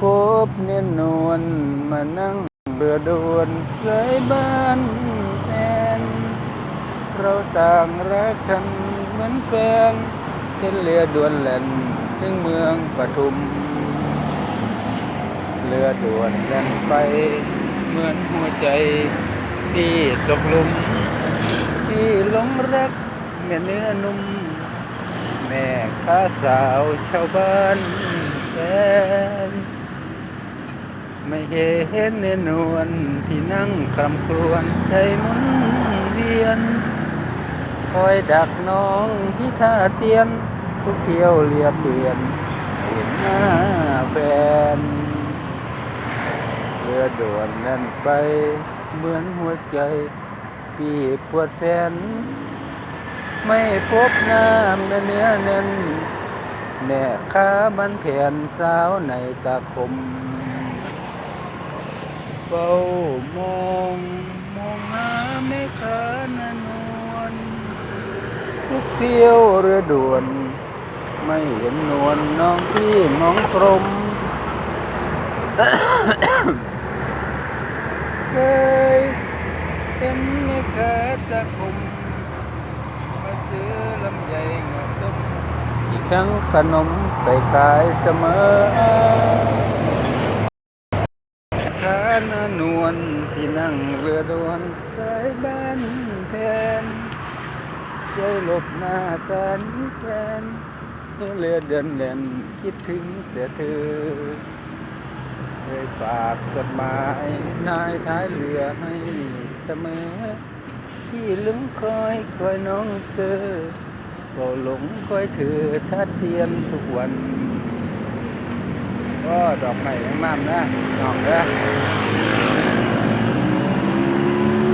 พบเนียนนวลมานั่งเรือดวนสายบ้านแฟนเราต่างรักกันเหมือนแฟนเห็นเรือด่วนแล่นถึงเมืองปทุม เรือด่วนแล่นไป เหมือนหัวใจที่ตกลุมที่หลงรักแม่เนื้อนุ่ม แม่ข้าสาวชาวบ้านแฟน ไม่เห็นเนนวลที่นั่งคำครวญใจมุนเวียน คอยดักน้องที่ท่าเตียนทุกเที่ยวเลียเปลี่ยนเห็นหน้าแฟนเรือด่วนนั่นไปเหมือนหัวใจพี่ปวดแสน ไม่พบหน้าเนื้อเน้นแม่ค้ามันแผ่นสาวในตาคม เฝ้ามองมองหาแม่ค้านนวลทุกเที่ยวเรือด่วน ไม่เห็นนวลน้องพี่น้องกรมเคยเห็นแม่ค้าตาคมมาซื้อลำไยงาส้มอีกทั้งขนมไปขายเสมอานนวลที่นั่งเรือดวนสายบ้านแพนเจ้าหลบหน้ากันแฟนเรือเดินเล่นคิดถึงแต่เธอเคยฝากจดหมายนายท้ายเรือให้เสมอที่หลงคอยคอยน้องเธอก็หลงคอยเธอทัดเทียมทุกวัน ก็ดอกไม้ยังมั่มนะดอกเด้อ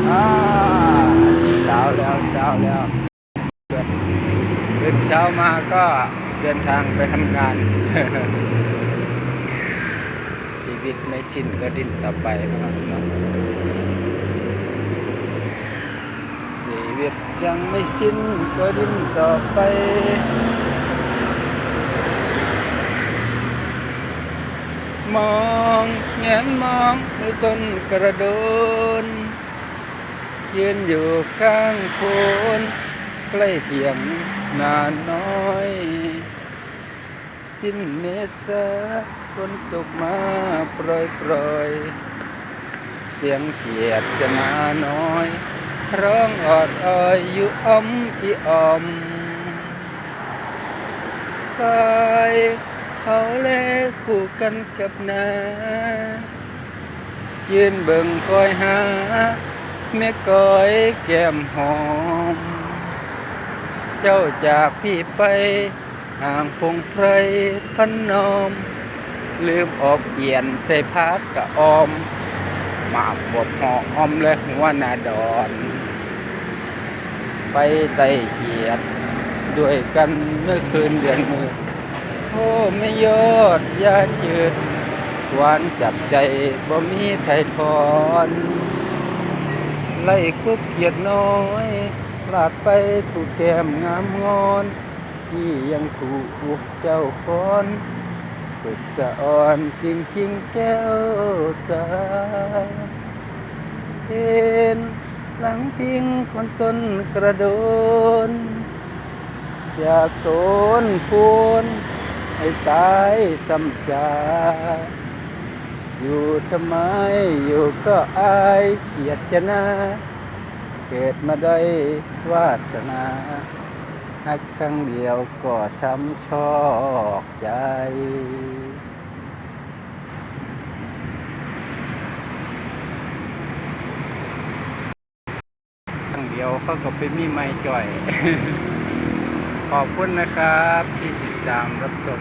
อ่าเช้าแล้วเช้าแล้วตื่นเช้ามาก็เดินทางไปทำงาน ชีวิตไม่สิ้นก็ดิ้นต่อไปนะครับชีวิตยังไม่สิ้นก็ดิ้นต่อไป มองแงนมองในต้นกระโดนยืนอยู่ข้างโคนใกล้เสียงนานน้อย สิ้นเมษาฝนตกมาโปรยโปรยเสียงเกียดจะนาน้อย ร้องออดอ้อยอยู่อ้อมอีอ้อมคอย เขาเล่คู่กันกับนายืนเบิ่งคอยหาแม่ก้อยแก้มหอม เจ้าจากพี่ไปห่างพงไพรพันนอม ลืมอบเอียนใส่พักกะออม มาบวบหอออมและหัวหนาดอน ไปไต่เขียด ด้วยกันเมื่อคืนเดือนมือ โอ้ไม่ยอดยาจืดหวานจับใจบ่มีไทยทอนไล่คุกเกียดน้อยลาดไปถูกแก้มงามงอนที่ยังถูกเจ้าคอนฝึกสะอ่อนจริงจริงแก้วตาเห็นหลังพิงคนต้นกระโดน อยากโตนพูน ให้ตายซ้ำซาอยู่ทำไมอยู่ก็อายเขียดจะนาเกิดมาได้วาสนาหักครั้งเดียวก็ช้ำชอกใจ ครั้งเดียวเขาก็ไปมีไม้จ่อย ขอบคุณนะครับที่ติดตามรับชม